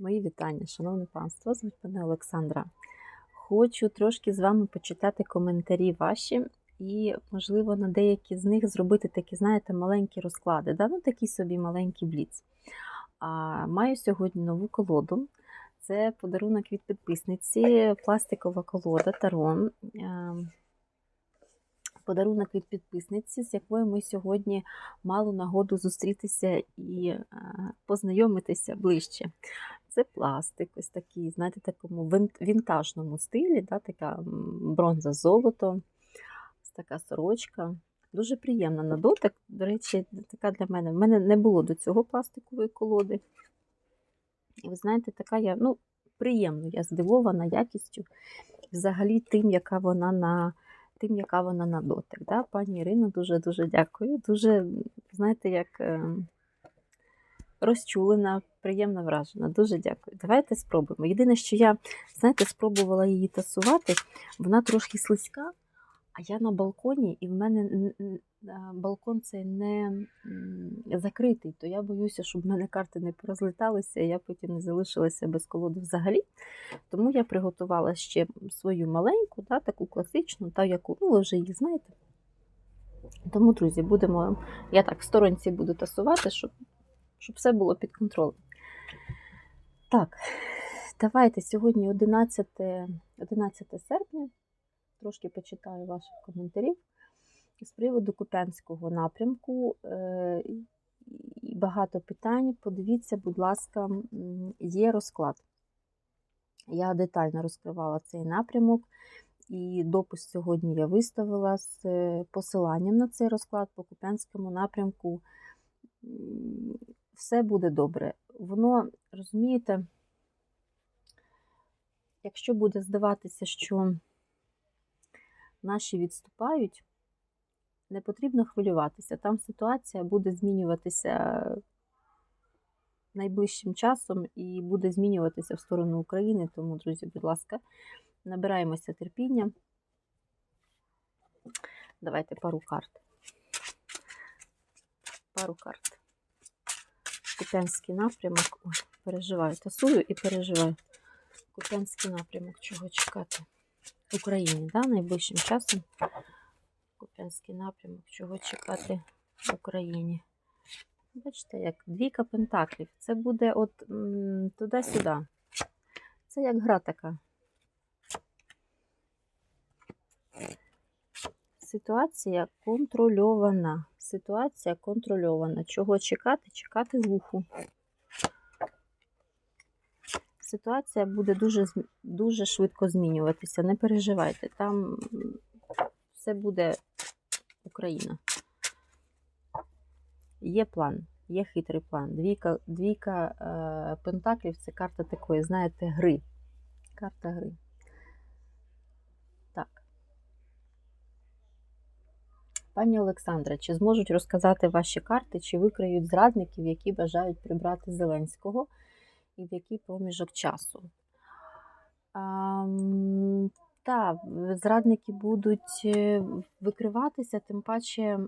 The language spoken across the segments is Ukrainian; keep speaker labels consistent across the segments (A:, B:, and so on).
A: Мої вітання, шановне панство, звуть мене Олександра. Хочу трошки з вами почитати коментарі ваші і, можливо, на деякі з них зробити такі, знаєте, маленькі розклади. Да? Ну, такий собі маленький бліц. А, маю сьогодні нову колоду. Це подарунок від підписниці, пластикова колода Таро. Е, Подарунок від підписниці, з якою ми сьогодні мали нагоду зустрітися і е, познайомитися ближче. Це пластик, ось такий, знаєте, такому вінтажному стилі, да, така бронза золото, ось така сорочка. Дуже приємна на дотик. До речі, така для мене. В мене не було до цього пластикової колоди. І ви знаєте, така я, ну, приємно, я здивована якістю, взагалі тим, яка вона на тим, яка вона на дотик. Да? Пані Ірино, дуже-дуже дякую. Дуже, знаєте, як е, розчулена, приємно вражена. Дуже дякую. Давайте спробуємо. Єдине, що я, знаєте, спробувала її тасувати, вона трошки слизька, а я на балконі, і в мене балкон цей не закритий, то я боюся, щоб в мене карти не порозліталися, і я потім не залишилася без колоди взагалі. Тому я приготувала ще свою маленьку, да, таку класичну, та яку, ну ви вже її знаєте. Тому, друзі, будемо, я так в сторонці буду тасувати, щоб, щоб все було під контролем. Так, давайте сьогодні 11, 11 серпня. Трошки почитаю ваших коментарів з приводу Куп'янського напрямку. Е, і багато питань. Подивіться, будь ласка, є розклад. Я детально розкривала цей напрямок, і допис сьогодні я виставила з е, посиланням на цей розклад по Куп'янському напрямку. Все буде добре. Воно, розумієте, якщо буде здаватися, що наші відступають, не потрібно хвилюватися. Там ситуація буде змінюватися найближчим часом і буде змінюватися в сторону України. Тому, друзі, будь ласка, набираємося терпіння. Давайте пару карт. Пару карт. Куп'янський напрямок. Ой, переживаю, тасую і переживаю. Куп'янський напрямок, чого чекати? В Україні, да, найближчим часом. Куп'янський напрямок, чого чекати в Україні. Бачите, як двійка пентаклів. Це буде от туди-сюди. Це як гра така. Ситуація контрольована. Ситуація контрольована. Чого чекати? Чекати вуху. Ситуація буде дуже, дуже швидко змінюватися. Не переживайте. Там все буде Україна. Є план, є хитрий план. Двійка, двійка е, пентаклів це карта такої, знаєте, гри. Карта гри. Так. Пані Олександра, чи зможуть розказати ваші карти, чи викриють зрадників, які бажають прибрати Зеленського, і в який проміжок часу? Ам, так, зрадники будуть е, викриватися, тим паче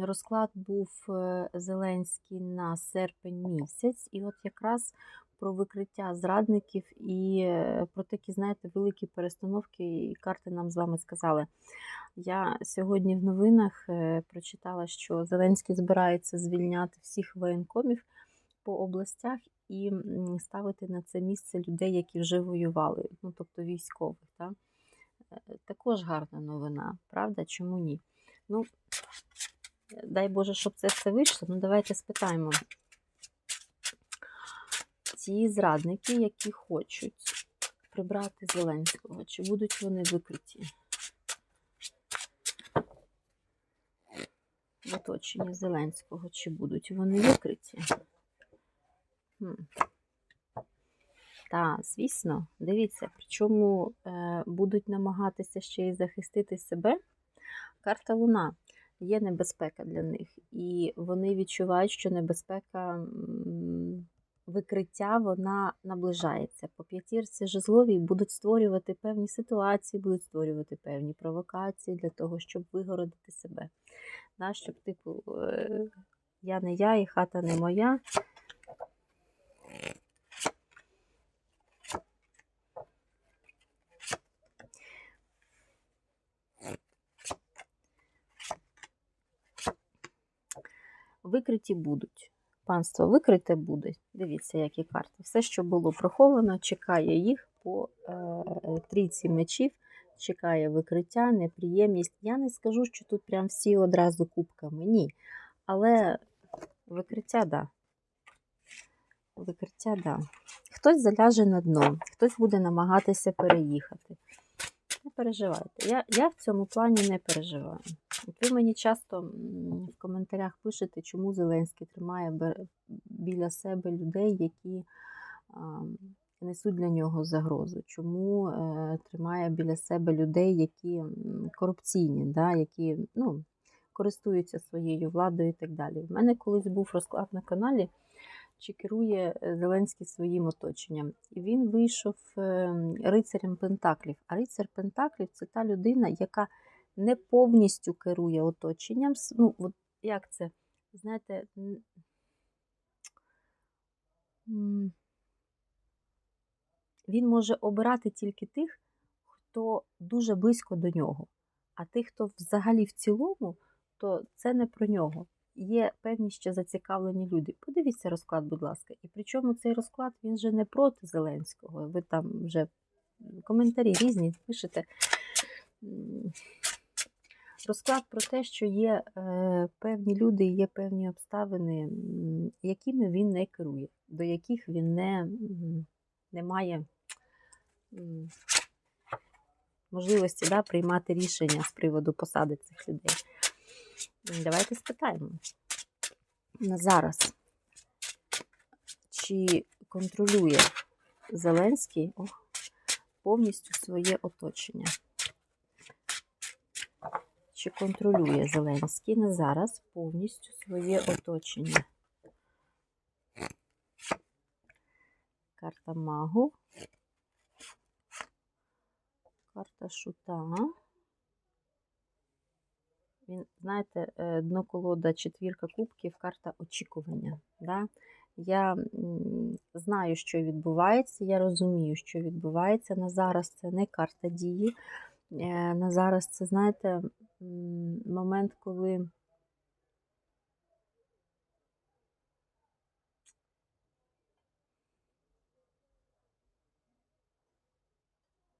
A: розклад був е, Зеленський на серпень місяць, і от якраз про викриття зрадників і е, про такі, знаєте, великі перестановки, і карти нам з вами сказали. Я сьогодні в новинах е, прочитала, що Зеленський збирається звільняти всіх воєнкомів по областях і ставити на це місце людей, які вже воювали, ну тобто військових. Так? Е, Також гарна новина, правда? Чому ні? Ну, дай Боже, щоб це все вийшло. Ну, давайте спитаємо. Ті зрадники, які хочуть прибрати Зеленського, чи будуть вони викриті? В оточенні Зеленського, чи будуть вони викриті? Хм. Так, звісно, дивіться, причому е, будуть намагатися ще й захистити себе. Карта Луна є небезпека для них, і вони відчувають, що небезпека викриття вона наближається. По п'ятірці жезловій будуть створювати певні ситуації, будуть створювати певні провокації для того, щоб вигородити себе на, щоб типу, е, я не я і хата не моя. Викриті будуть. Панство викрите буде. Дивіться, які карти. Все, що було приховано, чекає їх по е, е трійці мечів чекає викриття, неприємність. Я не скажу, що тут прям всі одразу кубками. Ні. Але викриття, да. Викриття, да. Хтось заляже на дно, хтось буде намагатися переїхати. Не переживайте. Я, я в цьому плані не переживаю. От ви мені часто в коментарях пишете, чому Зеленський тримає біля себе людей, які несуть для нього загрозу. Чому е, тримає біля себе людей, які корупційні, да, які ну, користуються своєю владою і так далі. В мене колись був розклад на каналі, чи керує е, Зеленський своїм оточенням. І він вийшов е, рицарем Пентаклів. А рицар Пентаклів це та людина, яка не повністю керує оточенням. Ну, от як це? Знаєте, він може обирати тільки тих, хто дуже близько до нього. А тих, хто взагалі в цілому, то це не про нього. Є певні ще зацікавлені люди. Подивіться розклад, будь ласка. І причому цей розклад він же не проти Зеленського. Ви там вже коментарі різні пишете. Розклад про те, що є е, певні люди, є певні обставини, якими він не керує, до яких він не, м, не має м, можливості да, приймати рішення з приводу посади цих людей. Давайте спитаємо на зараз, чи контролює Зеленський ох, повністю своє оточення. Чи контролює Зеленський на зараз повністю своє оточення? Карта магу. Карта шута. Він, знаєте, е, дно колода четвірка кубків, карта очікування. Да? Я знаю, що відбувається, я розумію, що відбувається. На зараз це не карта дії. Е, На зараз це, знаєте, момент, коли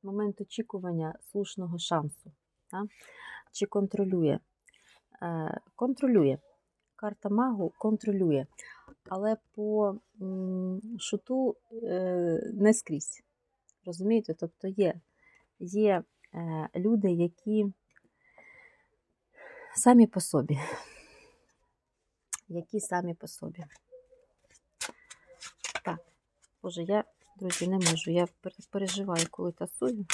A: момент очікування слушного шансу. Да? Чи контролює? Е, Контролює. Карта магу контролює. Але по шуту е, не скрізь. Розумієте? Тобто є, є е, люди, які самі по собі. Які самі по собі. Так, Боже, я, друзі, не можу. Я переживаю, коли тасую.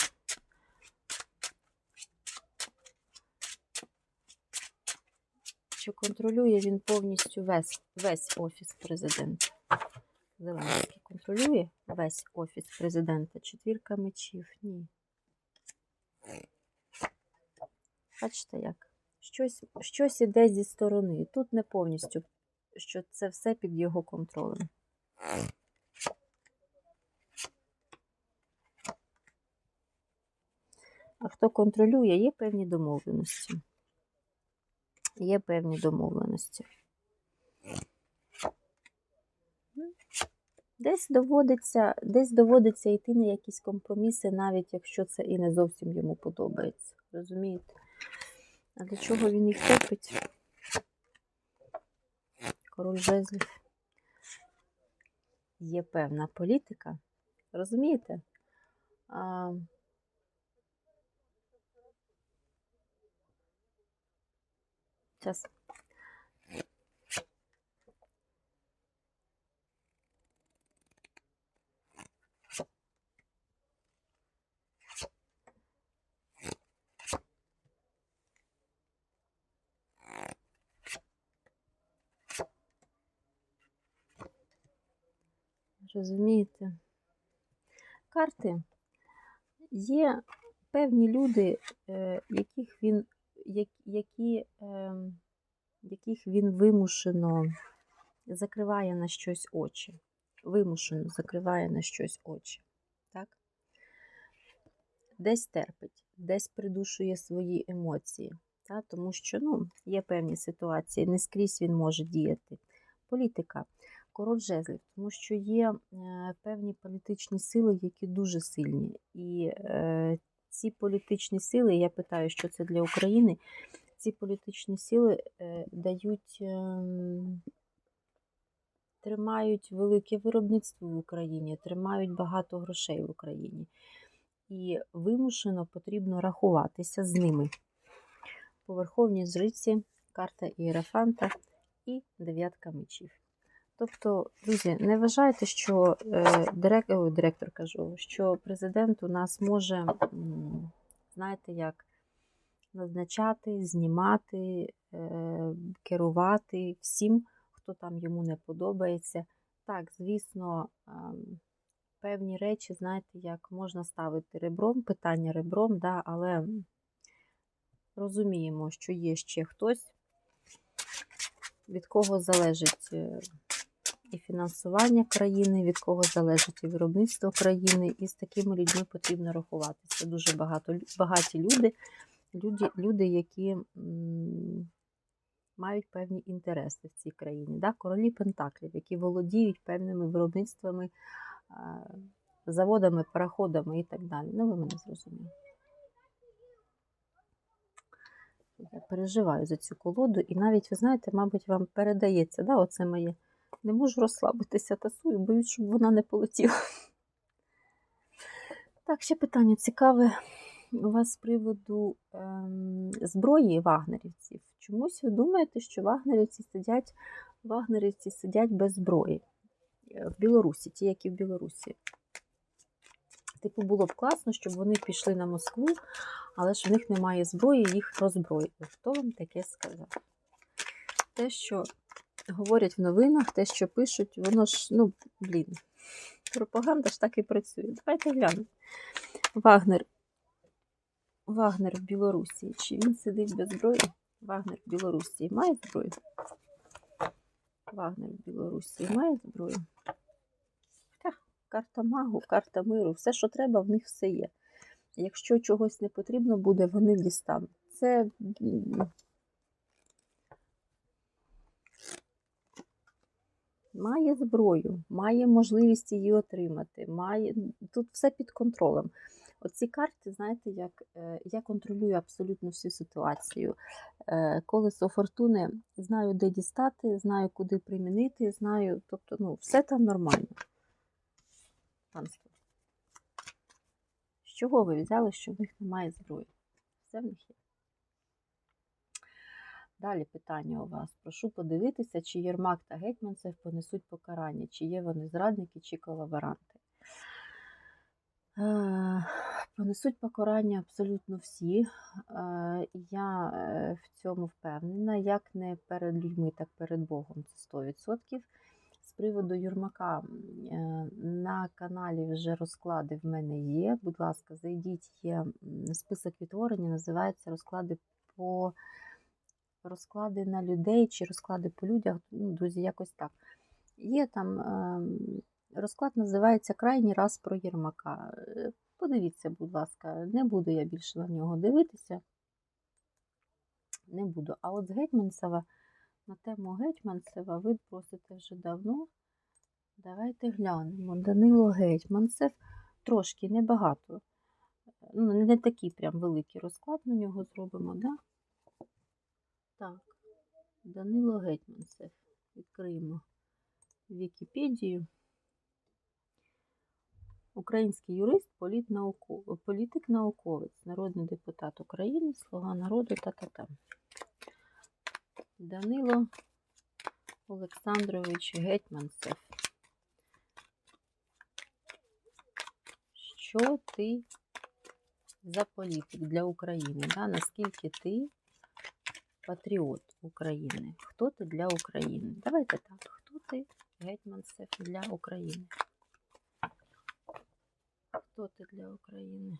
A: Чи контролює він повністю весь, весь офіс президента? Зеленський контролює весь офіс президента. Четвірка мечів. Ні. Бачите як? Щось, щось іде зі сторони. Тут не повністю, що це все під його контролем. Хто контролює, є певні домовленості. Є певні домовленості. Десь доводиться, десь доводиться йти на якісь компроміси, навіть якщо це і не зовсім йому подобається. Розумієте? А для чого він їх терпить? Король жезлів. Є певна політика. Розумієте? А, Зараз. Розумієте? Карти є певні люди, е, яких він, які, ем, яких він вимушено закриває на щось очі. Вимушено закриває на щось очі. Так? Десь терпить, десь придушує свої емоції. Та, тому що ну, є певні ситуації, не скрізь він може діяти. Політика, король жезлів, тому що є е, певні політичні сили, які дуже сильні. І е, ці політичні сили, я питаю, що це для України, ці політичні сили е, дають, е, тримають велике виробництво в Україні, тримають багато грошей в Україні. І вимушено потрібно рахуватися з ними. По верховній жриці карта Ієрафанта і дев'ятка мечів. Тобто, друзі, не вважайте, що е, директор, директор кажу, що президент у нас може, знаєте, як назначати, знімати, е, керувати всім, хто там йому не подобається. Так, звісно, певні речі, знаєте, як можна ставити ребром, питання ребром, да, але розуміємо, що є ще хтось, від кого залежить е, і фінансування країни, від кого залежить і виробництво країни, і з такими людьми потрібно рахуватися. Дуже багато багаті люди, люди, люди які м, мають певні інтереси в цій країні. Да? Королі Пентаклів, які володіють певними виробництвами, е, заводами, пароходами і так далі. Ну, ви мене зрозуміли. Я переживаю за цю колоду, і навіть, ви знаєте, мабуть, вам передається, да, оце моє. Не можу розслабитися, тасую, боюсь, щоб вона не полетіла. Так, ще питання цікаве у вас з приводу ем, зброї вагнерівців. Чомусь ви думаєте, що вагнерівці сидять, вагнерівці сидять без зброї Е, в Білорусі, ті, які в Білорусі. Типу, було б класно, щоб вони пішли на Москву, але ж в них немає зброї, їх роззброїли. Хто вам таке сказав? Те, що говорять в новинах, те, що пишуть, воно ж, ну, блін, пропаганда ж так і працює. Давайте глянемо. Вагнер. Вагнер в Білорусі. Чи він сидить без зброї? Вагнер в Білорусі має зброю? Вагнер в Білорусі має зброю? Та, карта магу, карта миру, все, що треба, в них все є. Якщо чогось не потрібно буде, вони дістануть. Це має зброю, має можливість її отримати. Має... Тут все під контролем. Оці карти, знаєте, як е, я контролюю абсолютно всю ситуацію. Е, Колесо фортуни знаю, де дістати, знаю, куди примінити, знаю, тобто, ну, все там нормально. Панство. З чого ви взяли, що в них немає зброї? Все в них є. Далі питання у вас. Прошу подивитися, чи Єрмак та Гетьманцев понесуть покарання, чи є вони зрадники, чи колаборанти. Е, Понесуть покарання абсолютно всі. Е, Я е, в цьому впевнена, як не перед людьми, так перед Богом. Це 100%. З приводу Юрмака на каналі вже розклади в мене є. Будь ласка, зайдіть, є список відтворення, називається розклади по розклади на людей чи розклади по людях. Ну, друзі, якось так. Є там ем, розклад називається Крайній раз про Єрмака. Е, Подивіться, будь ласка, не буду я більше на нього дивитися. Не буду. А от з Гетьманцева, на тему Гетьманцева ви просите вже давно. Давайте глянемо. Данило Гетьманцев трошки небагато. Ну, не такий прям великий розклад на нього зробимо, да? Так, Данило Гетьманцев. Відкриємо Вікіпедію. Український юрист, політик-науковець, народний депутат України, слуга народу та-та-та. Данило Олександрович Гетьманцев. Що ти за політик для України? Да? Наскільки ти патріот України? Хто ти для України? Давайте так. Хто ти, Гетьманцев, для України? Хто ти для України?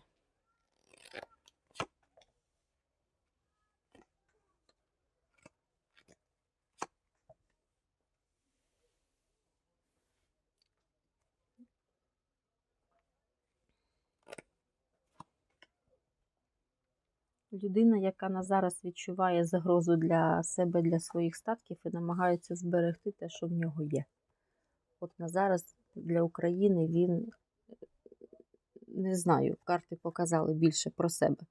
A: Людина, яка на зараз відчуває загрозу для себе, для своїх статків і намагається зберегти те, що в нього є. От на зараз для України він, не знаю, карти показали більше про себе.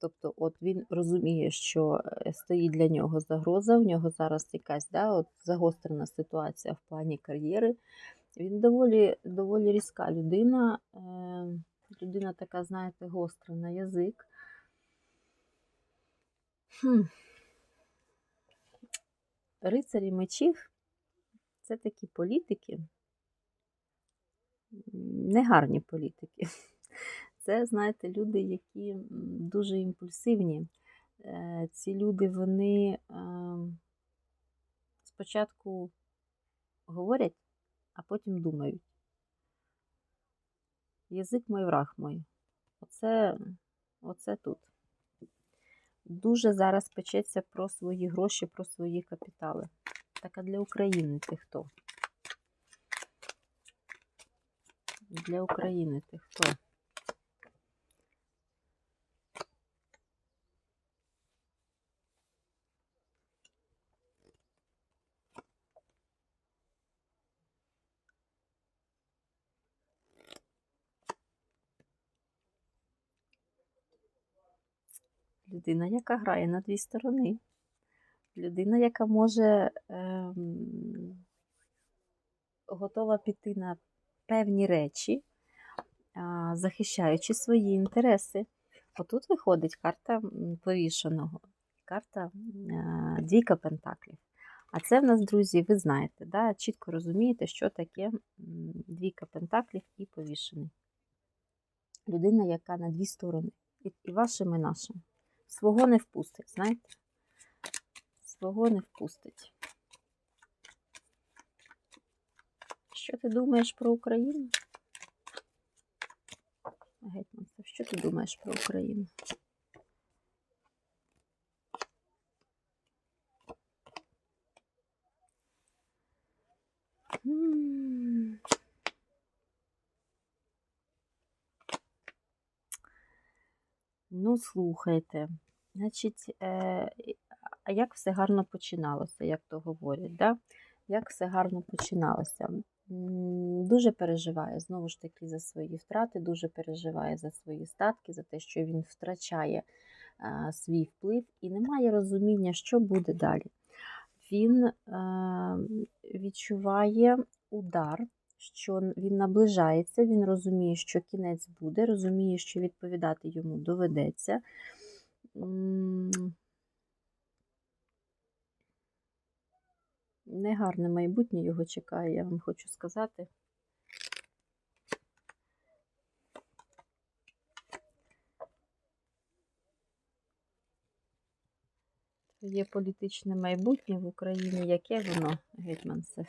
A: Тобто, от він розуміє, що е, стоїть для нього загроза, в нього зараз якась да, от загострена ситуація в плані кар'єри. Він доволі, доволі різка людина. Е, людина така, знаєте, гостра на язик. Хм. Рицарі мечів це такі політики, негарні політики. Це, знаєте, люди, які дуже імпульсивні. Е, Ці люди, вони е, спочатку говорять, а потім думають. Язик мой враг мой. Оце, оце тут. Дуже зараз печеться про свої гроші, про свої капітали. Так а для України ти хто? Для України ти хто? Людина, яка грає на дві сторони. Людина, яка може ем, готова піти на певні речі, захищаючи свої інтереси. Отут виходить карта повішеного, карта а, двійка пентаклів. А це в нас, друзі, ви знаєте, да? чітко розумієте, що таке двійка пентаклів і повішений. Людина, яка на дві сторони, і вашим, і нашим. Свого не впустить, знаєте? Свого не впустить. Що ти думаєш про Україну? Гетьман, що ти думаєш про Україну? Ну, слухайте, значить, е, як все гарно починалося, як то говорять, да? як все гарно починалося? Дуже переживає знову ж таки за свої втрати, дуже переживає за свої статки, за те, що він втрачає е, свій вплив і не має розуміння, що буде далі. Він е, відчуває удар, що він наближається, він розуміє, що кінець буде, розуміє, що відповідати йому доведеться. Негарне майбутнє його чекає, я вам хочу сказати. Є політичне майбутнє в Україні, яке воно, гетьманце?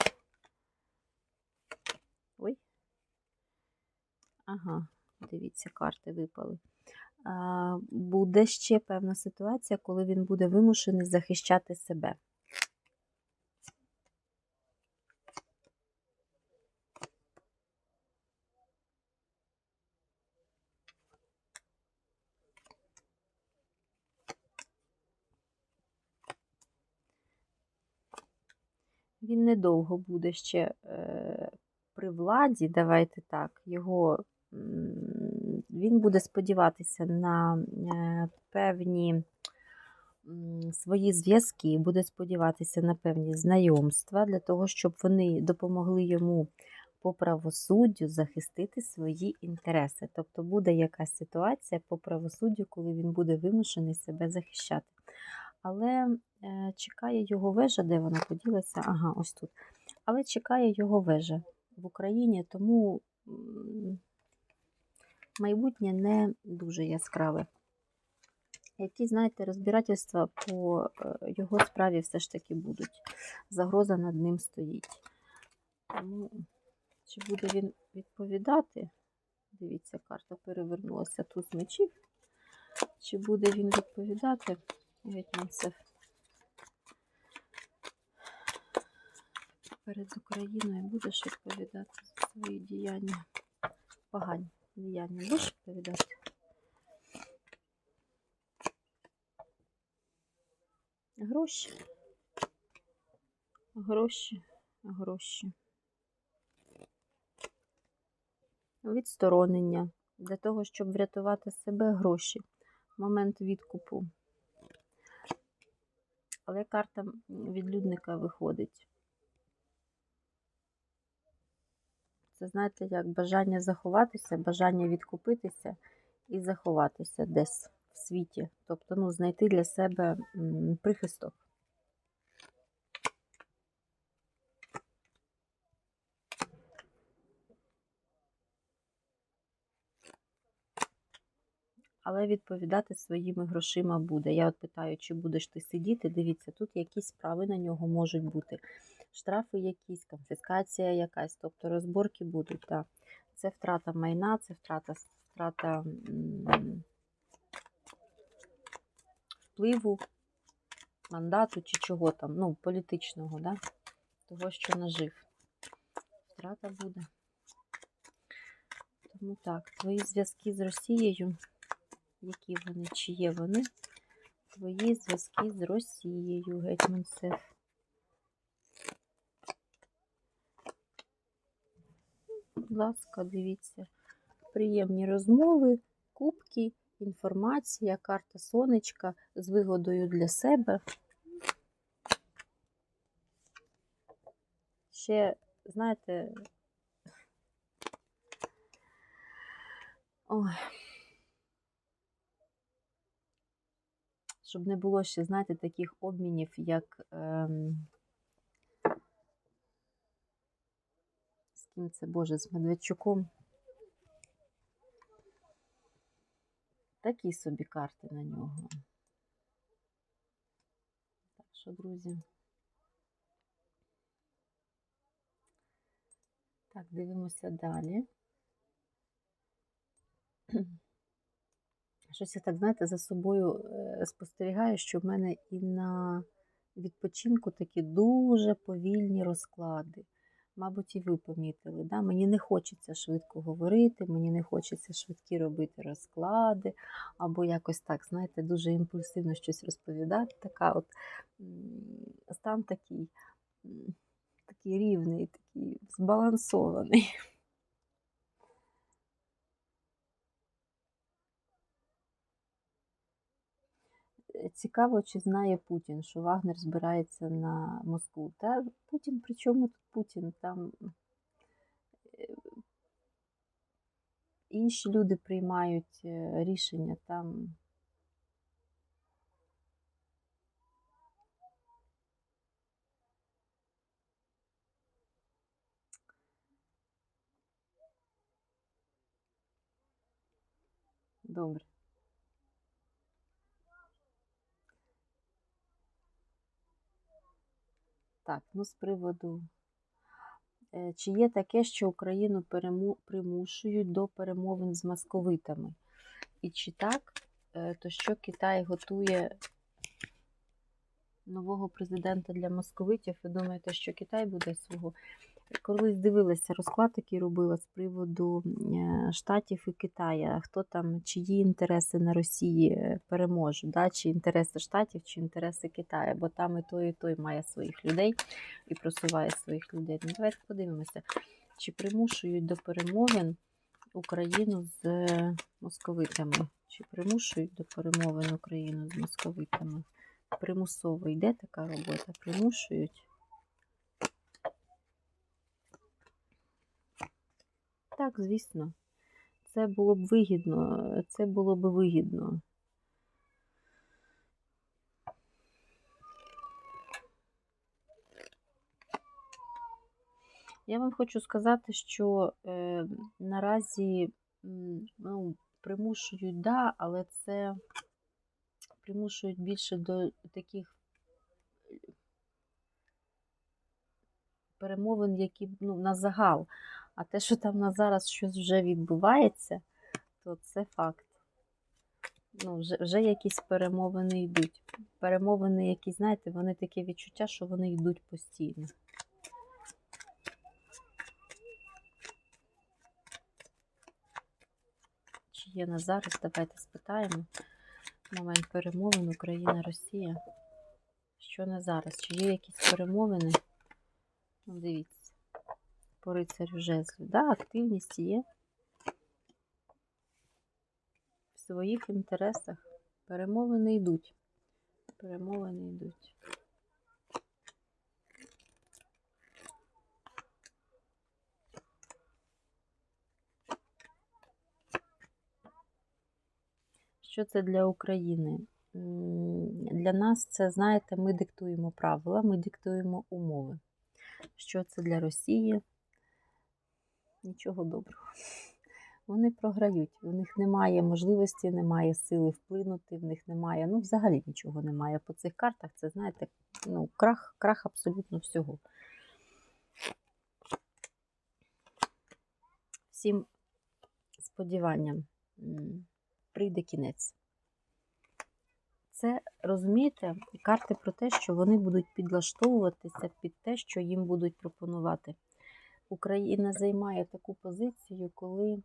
A: Ой. Ага, дивіться, карти випали. Буде ще певна ситуація, коли він буде вимушений захищати себе. Він недовго буде ще е, при владі, давайте так, його, він буде сподіватися на е, певні свої зв'язки, буде сподіватися на певні знайомства для того, щоб вони допомогли йому по правосуддю захистити свої інтереси. Тобто буде якась ситуація по правосуддю, коли він буде вимушений себе захищати. Але е, чекає його вежа, де вона поділася? Ага, ось тут. Але чекає його вежа в Україні, тому майбутнє не дуже яскраве. Які, знаєте, розбирательства по е, його справі все ж таки будуть. Загроза над ним стоїть. Тому, чи буде він відповідати? Дивіться, карта перевернулася тут з мечів. Чи буде він відповідати? Гетьманцев перед Україною будеш відповідати за свої діяння. Погані діяння будеш відповідати? гроші. Гроші, гроші. Відсторонення. Для того, щоб врятувати себе гроші. Момент відкупу. Але карта відлюдника виходить. Це, знаєте, як бажання заховатися, бажання відкупитися і заховатися десь в світі. Тобто, ну, знайти для себе прихисток. Але відповідати своїми грошима буде. Я от питаю, чи будеш ти сидіти. Дивіться, тут якісь справи на нього можуть бути. Штрафи якісь, конфіскація якась, тобто розборки будуть. Так. Це втрата майна, це втрата, втрата впливу, мандату чи чого там, ну, політичного, да? того, що нажив. Втрата буде. Тому так, твої зв'язки з Росією, які вони, чи є вони? Твої зв'язки з Росією, гетьман Будь ласка, дивіться. Приємні розмови, кубки, інформація, карта сонечка з вигодою для себе. Ще, знаєте, ой. Щоб не було ще, знаєте, таких обмінів, як ем, ким це, Боже, з Медведчуком. Такі собі карти на нього. Так що, друзі. Так, дивимося далі. Щось я так, знаєте, за собою е, спостерігаю, що в мене і на відпочинку такі дуже повільні розклади. Мабуть, і ви помітили. Да? Мені не хочеться швидко говорити, мені не хочеться швидкі робити розклади, або якось так, знаєте, дуже імпульсивно щось розповідати. Така от стан такий, такий рівний, такий збалансований. Цікаво, чи знає Путін, що Вагнер збирається на Москву. Та Путін, при чому тут Путін? Там е, інші люди приймають е, рішення там. Добре. Так, ну з приводу, е, чи є таке, що Україну примушують до перемовин з московитами? І чи так, е, то що Китай готує нового президента для московитів? Ви думаєте, що Китай буде свого? Колись дивилася розклад, який робила з приводу е, Штатів і Китая, хто там, чиї інтереси на Росії е, переможуть, да? чи інтереси Штатів, чи інтереси Китаю, бо там і той, і той має своїх людей і просуває своїх людей. Ну, давайте подивимося, чи примушують до перемовин Україну з е, московитами, чи примушують до перемовин Україну з московитами. Примусово йде така робота, примушують. Так, звісно. Це було б вигідно. Це було б вигідно. Я вам хочу сказати, що е, наразі ну, примушують, да, але це примушують більше до таких перемовин, які ну, на загал. А те, що там на зараз щось вже відбувається, то це факт. Ну, вже, вже якісь перемовини йдуть. Перемовини, які, знаєте, вони таке відчуття, що вони йдуть постійно. Чи є на зараз? Давайте спитаємо. Момент перемовин Україна-Росія. Що не зараз, чи є якісь перемовини? Ну, дивіться, по рицарю жезлів. Да, активність є. В своїх інтересах перемовини йдуть. Перемовини йдуть. Що це для України? Для нас це, знаєте, ми диктуємо правила, ми диктуємо умови. Що це для Росії? Нічого доброго. Вони програють, у них немає можливості, немає сили вплинути, в них немає, ну, взагалі нічого немає по цих картах. Це, знаєте, ну, крах, крах абсолютно всього. Всім сподіванням прийде кінець. Це розумієте, карти про те, що вони будуть підлаштовуватися під те, що їм будуть пропонувати. Україна займає таку позицію, коли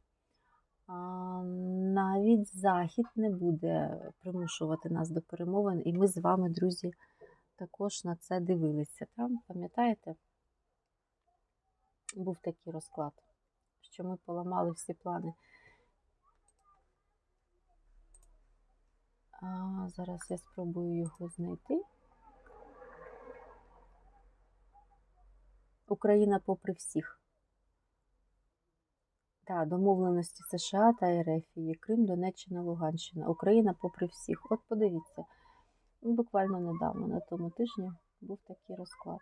A: навіть Захід не буде примушувати нас до перемовин, і ми з вами, друзі, також на це дивилися. Там, пам'ятаєте, був такий розклад, що ми поламали всі плани. А, зараз я спробую його знайти. Україна попри всіх. Так, домовленості США та РФ, Крим, Донеччина, Луганщина. Україна попри всіх. От подивіться, ну, буквально недавно, на тому тижні, був такий розклад.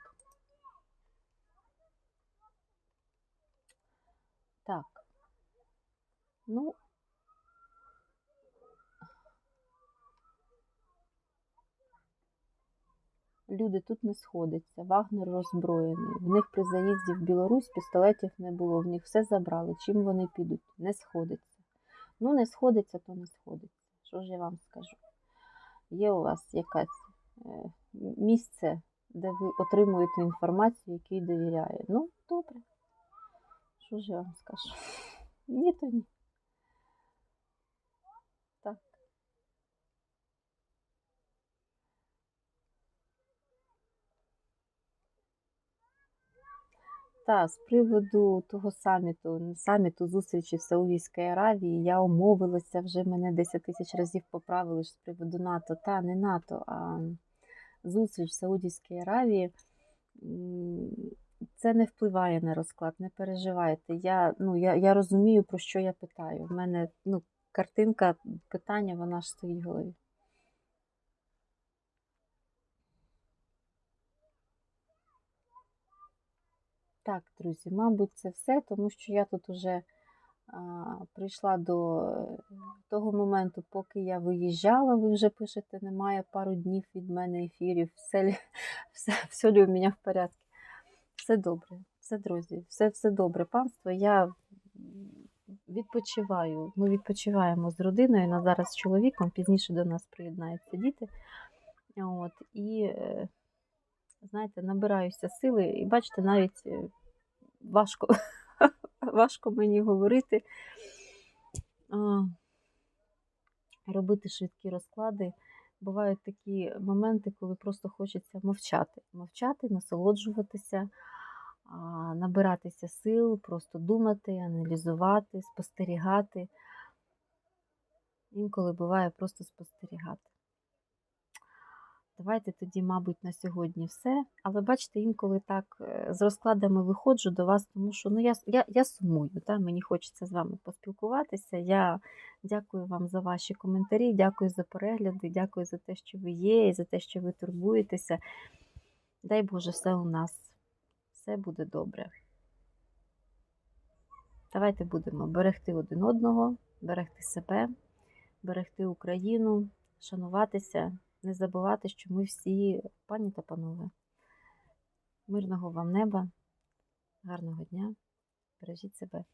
A: Так. Ну, люди тут не сходяться. Вагнер роззброєний. В них при заїзді в Білорусь пістолетів не було, в них все забрали. Чим вони підуть? Не сходиться. Ну, не сходиться, то не сходиться. Що ж я вам скажу? Є у вас якесь е, місце, де ви отримуєте інформацію, якій довіряє. Ну, добре. Що ж я вам скажу? Ні, то ні. Так. Та, з приводу того саміту, саміту зустрічі в Саудівській Аравії, я умовилася, вже мене 10 тисяч разів поправили з приводу НАТО. Та, не НАТО, а зустріч в Саудівській Аравії. Це не впливає на розклад, не переживайте. Я, ну, я, я розумію, про що я питаю. В мене ну, картинка питання, вона ж стоїть в голові. Так, друзі, мабуть, це все, тому що я тут уже а, прийшла до е, того моменту, поки я виїжджала, ви вже пишете, немає пару днів від мене ефірів, все, все, все у мене в порядку. Все добре, все, друзі, все, все добре, панство. Я відпочиваю. Ми відпочиваємо з родиною, на зараз з чоловіком, пізніше до нас приєднаються діти. От, і, е, знаєте, набираюся сили, і бачите, навіть е, важко, важко мені говорити, робити швидкі розклади. Бувають такі моменти, коли просто хочеться мовчати, мовчати, насолоджуватися, набиратися сил, просто думати, аналізувати, спостерігати. Інколи буває просто спостерігати. Давайте тоді, мабуть, на сьогодні все. Але бачите, інколи так е, з розкладами виходжу до вас, тому що ну, я, я, я сумую, та? мені хочеться з вами поспілкуватися. Я дякую вам за ваші коментарі, дякую за перегляди, дякую за те, що ви є, і за те, що ви турбуєтеся. Дай Боже, все у нас, все буде добре. Давайте будемо берегти один одного, берегти себе, берегти Україну, шануватися, не забувати, що ми всі пані та панове. Мирного вам неба, гарного дня, бережіть себе.